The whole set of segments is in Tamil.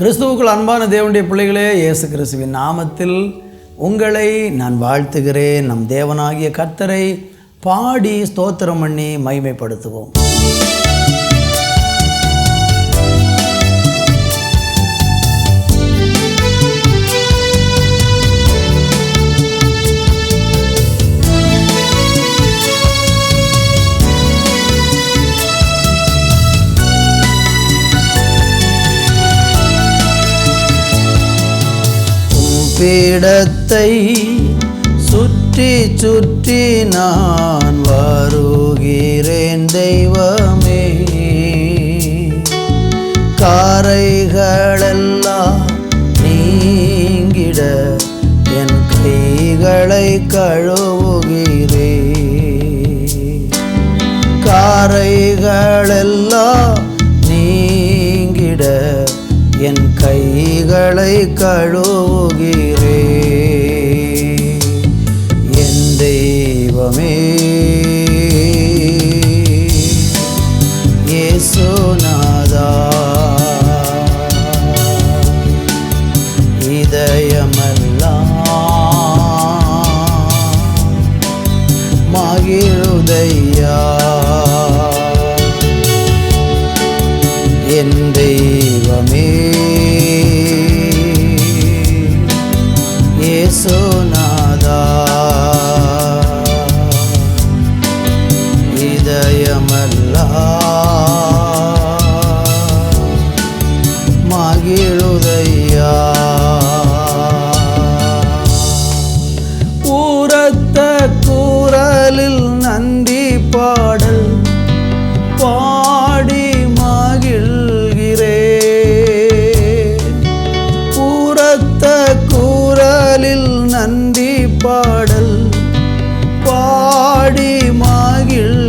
கிறிஸ்துவுக்குள் அன்பான தேவனுடைய பிள்ளைகளே இயேசு கிறிஸ்துவின் நாமத்தில் உங்களை நான் வாழ்த்துகிறேன். நம் தேவனாகிய கர்த்தரை பாடி ஸ்தோத்திரம் பண்ணி மகிமைப்படுத்துவோம். பீடத்தை சுற்றி சுற்றி நான் வருகிறேன் தெய்வமே. காரைகளெல்லாம் நீங்கிட என் கைகளை கழுவுகிறே காரைகளெல்லாம் நீங்கிட என் கைகளை கழுவு தெய்வமே மகிழுதையா ஊரத்த கூறலில் நந்தி பாடல் பாடி மகிழ்கிறே. ஊரத்த கூறலில் நந்தி பாடல் பாடி மகிழ்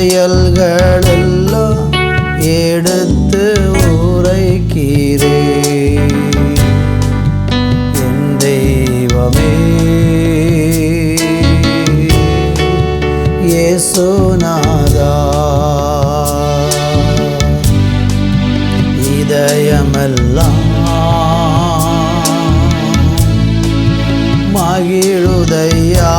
செயல்களெல்லாம் எடுத்து உரைக்கிறே. என் தெய்வமே இயேசுநாதா. இதயமெல்லாம் மகிழுதையா.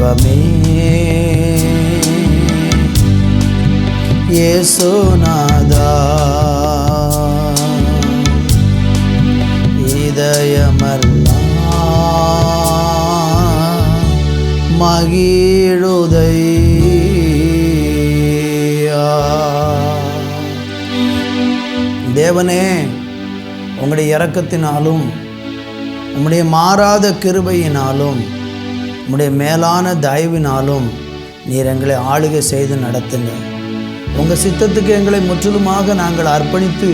தெய்வமே இயேசுநாதா. இதயமெல்லாம் மகிழுதையா. தேவனே உங்களுடைய இறக்கத்தினாலும் உம்முடைய மாறாத கிருபையினாலும் உம்முடைய மேலான தயவினாலும் நீர் எங்களை ஆளுகை செய்து நடத்துங்க. உங்கள் சித்தத்துக்கு எங்களை முற்றிலுமாக நாங்கள் அர்ப்பணித்து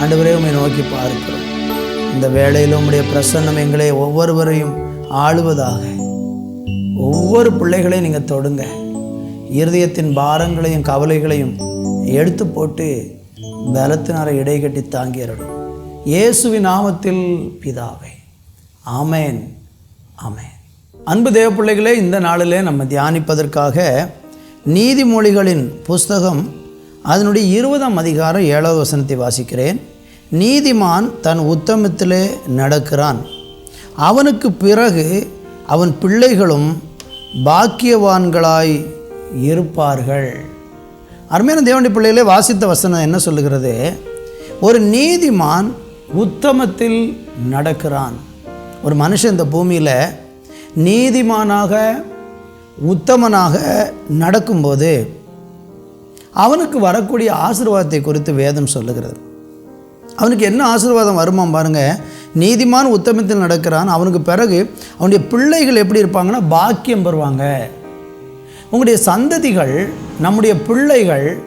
ஆண்டவரே உண்மை நோக்கி பார்க்கிறோம். இந்த வேளையில் உம்முடைய பிரசன்னம் எங்களை ஒவ்வொருவரையும் ஆளுவதாக. ஒவ்வொரு பிள்ளைகளையும் நீங்கள் தொடுங்க. இருதயத்தின் பாரங்களையும் கவலைகளையும் எடுத்து போட்டு பலத்தினார இடைகட்டி தாங்கிடணும் இயேசுவின் நாமத்தில் பிதாவை. ஆமேன். ஆமேன். அன்பு தேவ பிள்ளைகளே இந்த நாளிலே நம்ம தியானிப்பதற்காக நீதிமொழிகளின் புஸ்தகம் அதனுடைய இருபதாம் அதிகாரம் ஏழாவது வசனத்தை வாசிக்கிறேன். நீதிமான் தன் உத்தமத்திலே நடக்கிறான். அவனுக்கு பிறகு அவன் பிள்ளைகளும் பாக்கியவான்களாய் இருப்பார்கள். அருமையான தேவண்டி பிள்ளைகளே வாசித்த வசனம் என்ன சொல்லுகிறது? ஒரு நீதிமான் உத்தமத்தில் நடக்கிறான். ஒரு மனுஷன் இந்த பூமியில் நீதிமானாக உத்தமனாக நடக்கும்போது அவனுக்கு வரக்கூடிய ஆசீர்வாதத்தை குறித்து வேதம் சொல்லுகிறது. அவனுக்கு என்ன ஆசீர்வாதம் வருமாம் பாருங்கள் நீதிமான் உத்தமத்தில் நடக்கிறான். அவனுக்கு பிறகு அவனுடைய பிள்ளைகள் எப்படி இருப்பாங்கன்னா பாக்கியம் பெறுவாங்க. உங்களுடைய சந்ததிகள் நம்முடைய பிள்ளைகள்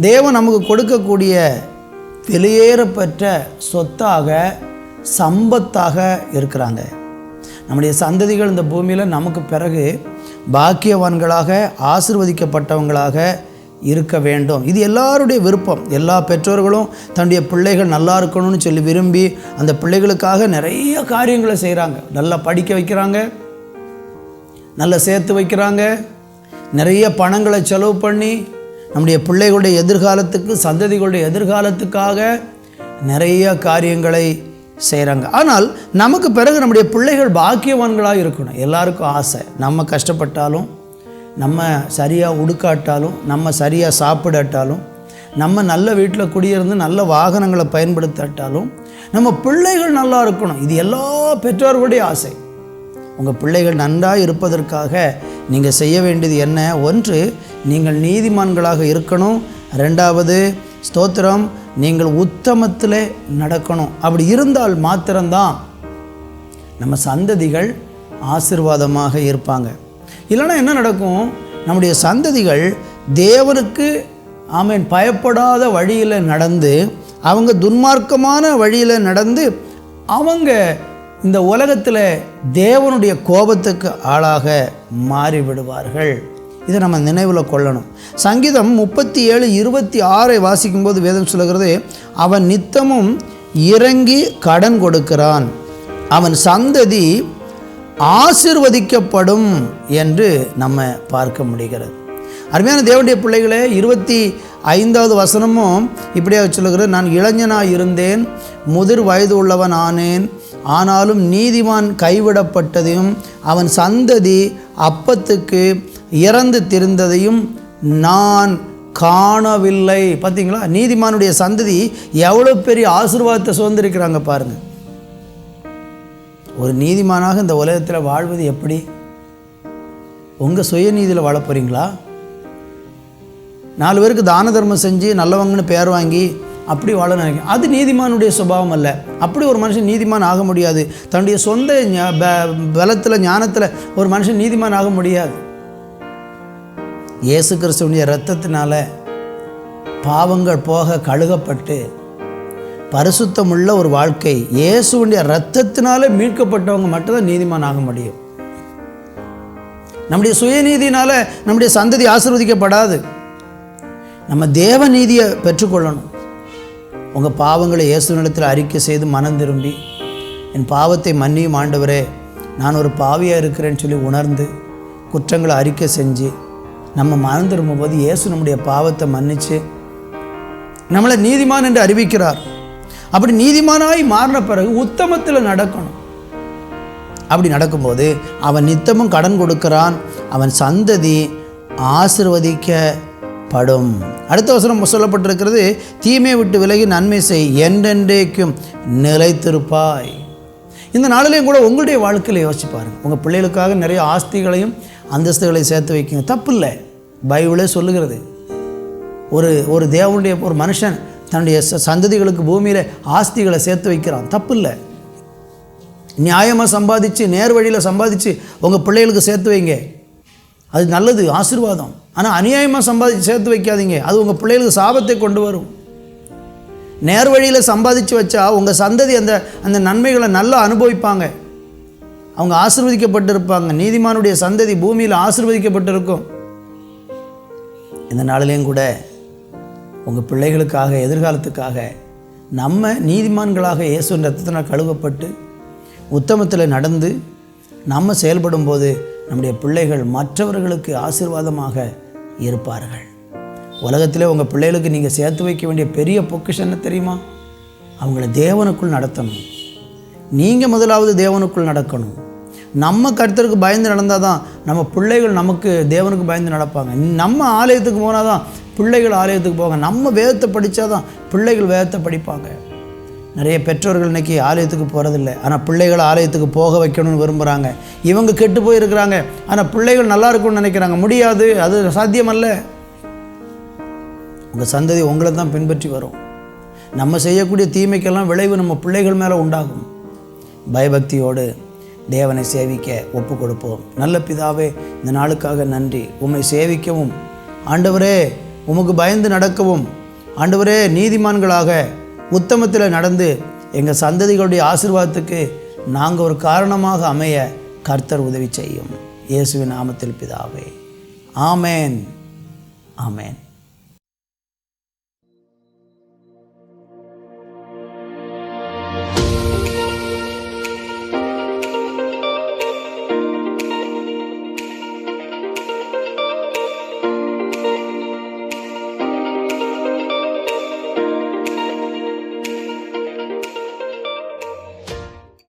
தேவன் நமக்கு கொடுக்கக்கூடிய வெளியேறப்பெற்ற சொத்தாக சம்பத்தாக இருக்கிறாங்க. நம்முடைய சந்ததிகள் இந்த பூமியில் நமக்கு பிறகு பாக்கியவான்களாக ஆசிர்வதிக்கப்பட்டவங்களாக இருக்க வேண்டும். இது எல்லாருடைய விருப்பம். எல்லா பெற்றோர்களும் தன்னுடைய பிள்ளைகள் நல்லா இருக்கணும்னு சொல்லி விரும்பி அந்த பிள்ளைகளுக்காக நிறைய காரியங்களை செய்கிறாங்க நல்லா படிக்க வைக்கிறாங்க. நல்லா சேர்த்து வைக்கிறாங்க. நிறைய பணங்களை செலவு பண்ணி நம்முடைய பிள்ளைகளுடைய எதிர்காலத்துக்கு சந்ததிகளுடைய எதிர்காலத்துக்காக நிறைய காரியங்களை செய்கிறாங்க ஆனால் நமக்கு பிறகு நம்முடைய பிள்ளைகள் பாக்கியவான்களாக இருக்கணும். எல்லாருக்கும் ஆசை. நம்ம கஷ்டப்பட்டாலும் நம்ம சரியாக உடுக்காட்டாலும் நம்ம சரியாக சாப்பிடாட்டாலும் நம்ம நல்ல வீட்டில் குடியிருந்து நல்ல வாகனங்களை பயன்படுத்தாட்டாலும் நம்ம பிள்ளைகள் நல்லா இருக்கணும். இது எல்லா பெற்றோர்களுடைய ஆசை. உங்கள் பிள்ளைகள் நன்றாக இருப்பதற்காக நீங்கள் செய்ய வேண்டியது என்ன? ஒன்று நீங்கள் நீதிமான்களாக இருக்கணும். ரெண்டாவது ஸ்தோத்திரம் நீங்கள் உத்தமத்தில் நடக்கணும். அப்படி இருந்தால் மாத்திரம்தான் நம்ம சந்ததிகள் ஆசிர்வாதமாக இருப்பாங்க. இல்லைன்னா என்ன நடக்கும்? நம்முடைய சந்ததிகள் தேவனுக்கு ஆமேன் பயப்படாத வழியில் நடந்து அவங்க துன்மார்க்கமான வழியில் நடந்து அவங்க இந்த உலகத்தில் தேவனுடைய கோபத்துக்கு ஆளாக மாறிவிடுவார்கள். இதை நம்ம நினைவில் கொள்ளணும். சங்கீதம் முப்பத்தி ஏழு இருபத்தி ஆறை வாசிக்கும்போது வேதம் சொல்லுகிறது அவன் நித்தமும் இறங்கி கடன் கொடுக்கிறான். அவன் சந்ததி ஆசிர்வதிக்கப்படும் என்று நம்ம பார்க்க முடிகிறது. அருமையான தேவனுடைய பிள்ளைகளே இருபத்தி ஐந்தாவது வசனமும் இப்படியாக சொல்லுகிறது நான் இளைஞனாக இருந்தேன் முதிர் வயது உள்ளவன் ஆனேன். ஆனாலும் நீதிமான் கைவிடப்பட்டதையும் அவன் சந்ததி அப்பத்துக்கு இறந்து திருந்ததையும் நான் காணவில்லை. பார்த்தீங்களா நீதிமானுடைய சந்ததி எவ்வளோ பெரிய ஆசிர்வாதத்தை சுதந்திருக்கிறாங்க பாருங்கள் ஒரு நீதிமானாக இந்த உலகத்தில் வாழ்வது எப்படி? உங்கள் சுயநீதியில் வாழ போகிறீங்களா நாலு பேருக்கு தான தர்மம் செஞ்சு நல்லவங்கன்னு பேர் வாங்கி அப்படி வாழ நினைக்கிறேன் அது நீதிமானுடைய சுபாவம் அல்ல. அப்படி ஒரு மனுஷன் நீதிமான் ஆக முடியாது. தன்னுடைய சொந்த பலத்தில் ஞானத்தில் ஒரு மனுஷன் நீதிமான் ஆக முடியாது. இயேசு கிறிஸ்துவனுடைய இரத்தத்தினால பாவங்கள் போக கழுகப்பட்டு பரிசுத்தமுள்ள ஒரு வாழ்க்கை இயேசுடைய இரத்தத்தினால மீட்கப்பட்டவங்க மட்டும்தான் நீதிமான் ஆக முடியும். நம்முடைய சுயநீதினால் நம்முடைய சந்ததி ஆசிர்வதிக்கப்படாது. நம்ம தேவ நீதியை பெற்றுக்கொள்ளணும். உங்கள் பாவங்களை இயேசு நிலத்தில் அறிக்கை செய்து மனம் திரும்பி என் பாவத்தை மன்னியும் ஆண்டவரே நான் ஒரு பாவியாக இருக்கிறேன்னு சொல்லி உணர்ந்து குற்றங்களை அறிக்கை செஞ்சு நம்ம மனம் திரும்பும்போது இயேசு நம்முடைய பாவத்தை மன்னித்து நம்மளை நீதிமான் என்று அறிவிக்கிறார். அப்படி நீதிமானாய் மாறின பிறகு உத்தமத்தில் நடக்கணும். அப்படி நடக்கும்போது அவன் நித்தமும் கடன் கொடுக்கிறான். அவன் சந்ததி ஆசிர்வதிக்கப்படும். அடுத்த வசனம் சொல்லப்பட்டிருக்கிறது தீமை விட்டு விலகி நன்மை செய் என்றென்றைக்கும் நிலைத்திருப்பாய். இந்த நாளிலையும் கூட உங்களுடைய வாழ்க்கையில் யோசிச்சு பாருங்க. உங்கள் பிள்ளைகளுக்காக நிறைய ஆஸ்திகளையும் அந்தஸ்துகளை சேர்த்து வைக்கணும். தப்பு இல்லை பைபிளே சொல்லுகிறது. ஒரு ஒரு தேவனுடைய ஒரு மனுஷன் தன்னுடைய ச- சந்ததிகளுக்கு பூமியில் ஆஸ்திகளை சேர்த்து வைக்கிறான். தப்பு இல்லை நியாயமாக சம்பாதிச்சு நேர் வழியில் சம்பாதிச்சு உங்கள் பிள்ளைகளுக்கு சேர்த்து வைங்க. அது நல்லது ஆசீர்வாதம். ஆனால் அநியாயமாக சம்பாதிச்சு சேர்த்து வைக்காதீங்க. அது உங்கள் பிள்ளைகளுக்கு சாபத்தை கொண்டு வரும். நேர் வழியில் சம்பாதிச்சு வச்சா உங்கள் சந்ததி அந்த அந்த நன்மைகளை நல்லா அனுபவிப்பாங்க. அவங்க ஆசிர்வதிக்கப்பட்டிருப்பாங்க. நீதிமானுடைய சந்ததி பூமியில் ஆசிர்வதிக்கப்பட்டிருக்கும். இந்த நாளிலையும் கூட உங்கள் பிள்ளைகளுக்காக எதிர்காலத்துக்காக நம்ம நீதிமான்களாக இயேசு ரத்தத்தினால் கழுவப்பட்டு உத்தமத்தில் நடந்து நம்ம செயல்படும்போது நம்முடைய பிள்ளைகள் மற்றவர்களுக்கு ஆசீர்வாதமாக இருப்பார்கள். உலகத்திலே உங்கள் பிள்ளைகளுக்கு நீங்கள் சேர்த்து வைக்க வேண்டிய பெரிய பொக்கிஷம் என்ன தெரியுமா? அவங்கள தேவனுக்குள் நடத்தணும். நீங்கள் முதலாவது தேவனுக்குள் நடக்கணும். நம்ம கருத்தருக்கு பயந்து நடந்தால் தான் நம்ம பிள்ளைகள் நமக்கு தேவனுக்கு பயந்து நடப்பாங்க. நம்ம ஆலயத்துக்கு போனால் தான் பிள்ளைகள் ஆலயத்துக்கு போவாங்க. நம்ம வேதத்தை படித்தா தான் பிள்ளைகள் வேதத்தை படிப்பாங்க. நிறைய பெற்றோர்கள் இன்றைக்கி ஆலயத்துக்கு போகிறதில்ல ஆனால் பிள்ளைகள் ஆலயத்துக்கு போக வைக்கணும்னு விரும்புகிறாங்க இவங்க கெட்டு போயிருக்கிறாங்க. ஆனால் பிள்ளைகள் நல்லா இருக்கும்னு நினைக்கிறாங்க. முடியாது. அது சாத்தியமல்ல. உங்கள் சந்ததி உங்களை தான் பின்பற்றி வரும். நம்ம செய்யக்கூடிய தீமைக்கெல்லாம் விளைவு நம்ம பிள்ளைகள் மேலே உண்டாகும். பயபக்தியோடு தேவனை சேவிக்க ஒப்பு கொடுப்போம் நல்ல பிதாவே இந்த நாளுக்காக நன்றி. உம்மை சேவிக்கவும். ஆண்டவரே உமக்கு பயந்து நடக்கவும். ஆண்டவரே நீதிமான்களாக உத்தமத்தில் நடந்து எங்கள் சந்ததிகளுடைய ஆசீர்வாதத்துக்கு நாங்கள் ஒரு காரணமாக அமைய கர்த்தர் உதவி செய்யும். இயேசுவின் நாமத்தில் பிதாவே. ஆமேன். ஆமேன்.